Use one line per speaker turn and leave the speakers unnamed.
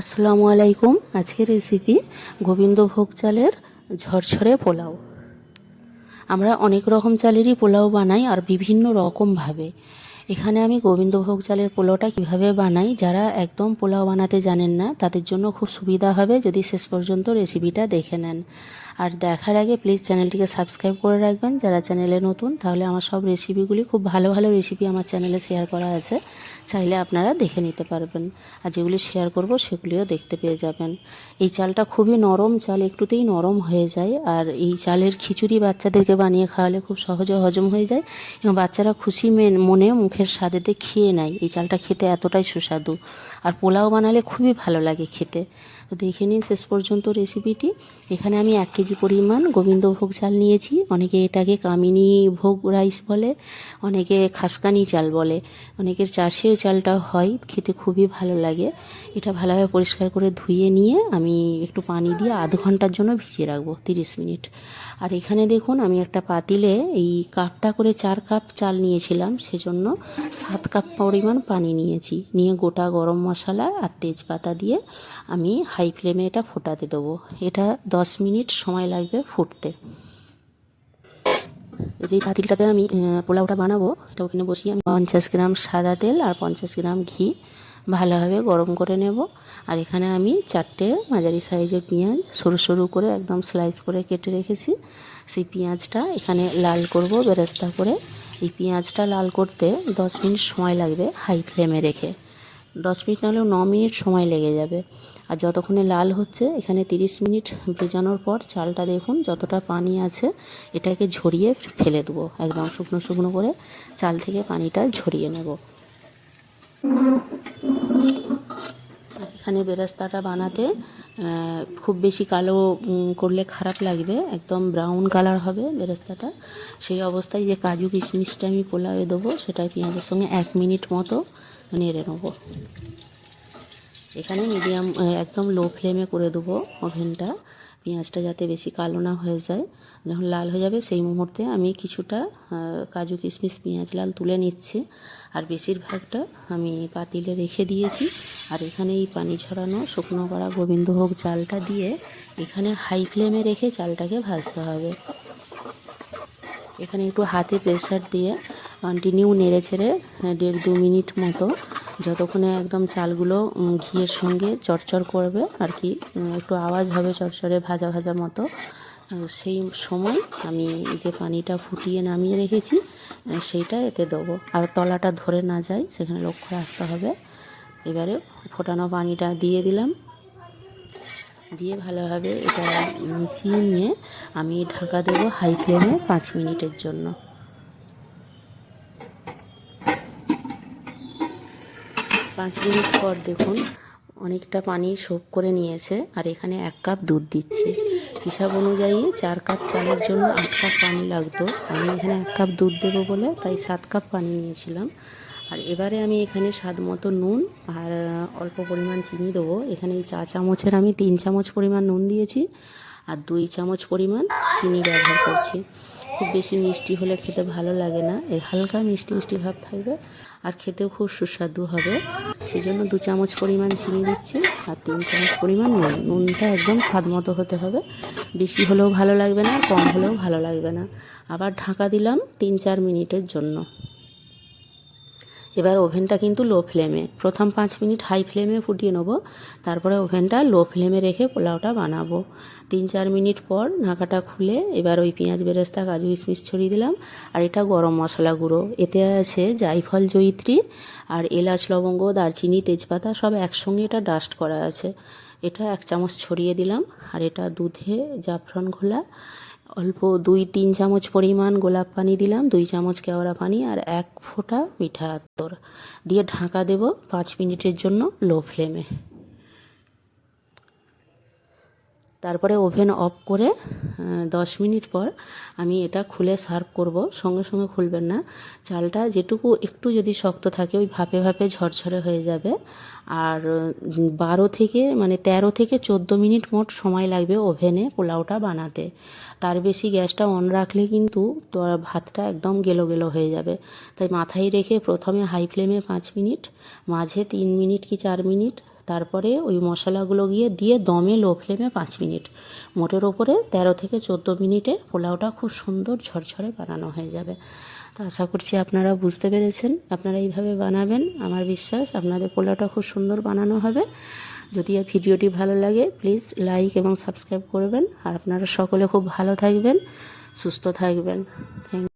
আসসালামু আলাইকুম। আজকের রেসিপি গোবিন্দভোগ চালের ঝরঝরে পোলাও। আমরা অনেক রকম চালেরই পোলাও বানাই আর বিভিন্ন রকমভাবে এখানে আমি গোবিন্দভোগ চালের পোলাওটা কীভাবে বানাই, যারা একদম পোলাও বানাতে জানেন না, তাদের জন্য খুব সুবিধা হবে যদি শেষ পর্যন্ত রেসিপিটা দেখে নেন। আর দেখার আগে প্লিজ চ্যানেলটিকে সাবস্ক্রাইব করে রাখবেন। যারা চ্যানেলে নতুন, তাহলে আমার সব রেসিপিগুলি খুব ভালো ভালো রেসিপি আমার চ্যানেলে শেয়ার করা আছে। চাইলে আপনারা দেখে নিতে পারবেন। আর যেগুলি শেয়ার করব, সেগুলিও দেখতে পেয়ে যাবেন। এই চালটা খুবই নরম চাল, একটুতেই নরম হয়ে যায়। আর এই চালের খিচুড়ি বাচ্চাদেরকে বানিয়ে খাওয়ালে খুব সহজে হজম হয়ে যায়। এবং বাচ্চারা খুশি মেন মনে মুখের স্বাদেতে খেয়ে নেয়। এই চালটা খেতে এতটাই সুস্বাদু। আর পোলাও বানালে খুবই ভালো লাগে খেতে। তো দেখে নিন শেষ পর্যন্ত রেসিপিটি এখানে আমি এক কেজি পরিমাণ গোবিন্দভোগ চাল নিয়েছি। অনেকে এটাকে কামিনী ভোগ রাইস বলে, অনেকে খাসকানি চাল বলে। অনেকের চাষেও চালটা হয়, খেতে খুবই ভালো লাগে। এটা ভালোভাবে পরিষ্কার করে ধুয়ে নিয়ে আমি একটু পানি দিয়ে আধ ঘণ্টার জন্য ভিজিয়ে রাখব, তিরিশ মিনিট। আর এখানে দেখুন, আমি একটা পাতিলে এই কাপটা করে চার কাপ চাল নিয়েছিলাম। সেজন্য সাত কাপ পরিমাণ পানি নিয়েছি। নিয়ে গোটা গরম আর তেজপাতা দিয়ে আমি হাই ফ্লেমে এটা ফোটাতে দেবো। এটা দশ মিনিট সময় লাগবে ফুটতে। যেই পাতিলটাতে আমি পোলাওটা বানাবো, এটা ওখানে বসিয়ে আমি পঞ্চাশ গ্রাম সাদা তেল আর পঞ্চাশ গ্রাম ঘি ভালোভাবে গরম করে নেব। আর এখানে আমি চারটে মাঝারি সাইজের পেঁয়াজ সরু সরু করে একদম স্লাইস করে কেটে রেখেছি। সেই পেঁয়াজটা এখানে লাল করব বেরেস্তা করে। এই পেঁয়াজটা লাল করতে দশ মিনিট সময় লাগবে হাই ফ্লেমে রেখে। দশ মিনিট না হলেও ন মিনিট সময় লেগে যাবে। আর যতক্ষণে লাল হচ্ছে, এখানে তিরিশ মিনিট ভেজানোর পর চালটা দেখুন যতটা পানি আছে, এটাকে ঝরিয়ে ফেলে দেবো। একদম শুকনো শুকনো করে চাল থেকে পানিটা ঝরিয়ে নেব। এখানে বেরাস্তাটা বানাতে খুব বেশি কালো করলে খারাপ লাগবে। একদম ব্রাউন কালার হবে বেরেস্তাটা। সেই অবস্থায় যে কাজু কিশমিশটা আমি পোলাওয়ে দেবো, সেটা পেঁয়াজের সঙ্গে এক মিনিট মতো নেড়ে নেব। এখানে মিডিয়াম একদম লো ফ্লেমে করে দেবো ওভেনটা পেঁয়াজটা যাতে বেশি কালো না হয়ে যায়। যখন লাল হয়ে যাবে সেই মুহূর্তে আমি কিছুটা কাজু কিশমিশ, পেঁয়াজ, লাল তুলে নিচ্ছি। আর বেশিরভাগটা আমি পাতিলে রেখে দিয়েছি। আর এখানে এই পানি ছড়ানো শুকনো করা গোবিন্দভোগ চালটা দিয়ে এখানে হাই ফ্লেমে রেখে চালটাকে ভাজতে হবে। এখানে একটু হাতে প্রেসার দিয়ে কন্টিনিউ নেড়ে ছেড়ে দেড় দু মিনিট মতো, যতক্ষণে একদম চালগুলো ঘিয়ের সঙ্গে চড়চড় করবে আর কি একটু আওয়াজ হবে চড়চড়ে ভাজা ভাজা মতো সেই সময় আমি যে পানিটা ফুটিয়ে নামিয়ে রেখেছি সেইটা এতে দেবো। আর তলাটা ধরে না যায়, সেখানে লক্ষ্য রাখতে হবে। এবারে ফোটানো পানিটা দিয়ে দিলাম। দিয়ে ভালোভাবে এটা মিশিয়ে নিয়ে আমি ঢাকা দেবো হাই ফ্লেমে পাঁচ মিনিটের জন্য। পাঁচ মিনিট পর দেখুন, অনেকটা পানি সোপ করে নিয়েছে আর এখানে এক কাপ দুধ দিচ্ছি। হিসাব অনুযায়ী চার কাপ চালের জন্য আট কাপ পানি লাগতো। আমি এখানে এক কাপ দুধ দেবো বলে তাই সাত কাপ পানি নিয়েছিলাম। আর এবারে আমি এখানে স্বাদ মতো নুন আর অল্প পরিমাণ চিনি দেবো। এখানে এই চা চামচের আমি তিন চামচ পরিমাণ নুন দিয়েছি আর দুই চামচ পরিমাণ চিনি ব্যবহার করছি। খুব বেশি মিষ্টি হলে খেতে ভালো লাগে না। এর হালকা মিষ্টি মিষ্টি ভাব থাকবে আর খেতেও খুব সুস্বাদু হবে। সেই জন্য দু চামচ পরিমাণ চিনি দিচ্ছি আর তিন চামচ পরিমাণ নুন। নুনটা একদম স্বাদ মতো হতে হবে। বেশি হলেও ভালো লাগবে না কম হলেও ভালো লাগবে না। আবার ঢাকা দিলাম তিন চার মিনিটের জন্য। এবার ওভেনটা কিন্তু লো ফ্লেমে, প্রথম পাঁচ মিনিট হাই ফ্লেমে ফুটিয়ে নেব, তারপরে ওভেনটা লো ফ্লেমে রেখে পোলাওটা বানাবো। তিন চার মিনিট পর ঢাকাটা খুলে এবার ওই পেঁয়াজ বেরেস্তা, কাজু কিশমিশ ছড়িয়ে দিলাম, আর এটা গরম মশলা গুঁড়ো। এতে আছে জায়ফল, জয়িত্রী, আর এলাচ, লবঙ্গ, দারচিনি, তেজপাতা সব একসঙ্গে এটা ডাস্ট করা আছে। এটা এক চামচ ছড়িয়ে দিলাম, আর এটা দুধে জাফরান ঘোলা। অল্প দুই, তিন চামচ পরিমাণ গোলাপ পানি দিলাম, দুই চামচ কেওড়া পানি আর এক ফোঁটা মিঠা আত্তর দিয়ে ঢাকা দেব পাঁচ মিনিটের জন্য লো ফ্লেমে। তারপরে ওভেন অফ করে দশ মিনিট পর আমি এটা খুলে সার্ভ করব। সঙ্গে সঙ্গে খুলবেন না। চালটা যেটুকু একটু যদি শক্ত থাকে, ওই ভাপে ভাপে ঝরঝরে হয়ে যাবে। আর বারো থেকে মানে তেরো থেকে চোদ্দ মিনিট মোট সময় লাগবে ওভেনে পোলাওটা বানাতে। তার বেশি গ্যাসটা অন রাখলে কিন্তু ভাতটা একদম গেলো গেলো হয়ে যাবে। তাই মাথায় রেখে প্রথমে হাই ফ্লেমে পাঁচ মিনিট, মাঝে তিন মিনিট কি চার মিনিট তারপরে ওই মশলাগুলো গিয়ে দিয়ে দমে লো ফ্লেমে পাঁচ মিনিট। মোটের ওপরে তেরো থেকে চোদ্দ মিনিটে পোলাওটা খুব সুন্দর ঝরঝরে বানানো হয়ে যাবে। তো আশা করছি আপনারা বুঝতে পেরেছেন। আপনারা এইভাবে বানাবেন, আমার বিশ্বাস আপনাদের পোলাওটা খুব সুন্দর বানানো হবে। যদি এই ভিডিওটি ভালো লাগে প্লিজ লাইক এবং সাবস্ক্রাইব করবেন। আর আপনারা সকলে খুব ভালো থাকবেন, সুস্থ থাকবেন। থ্যাংক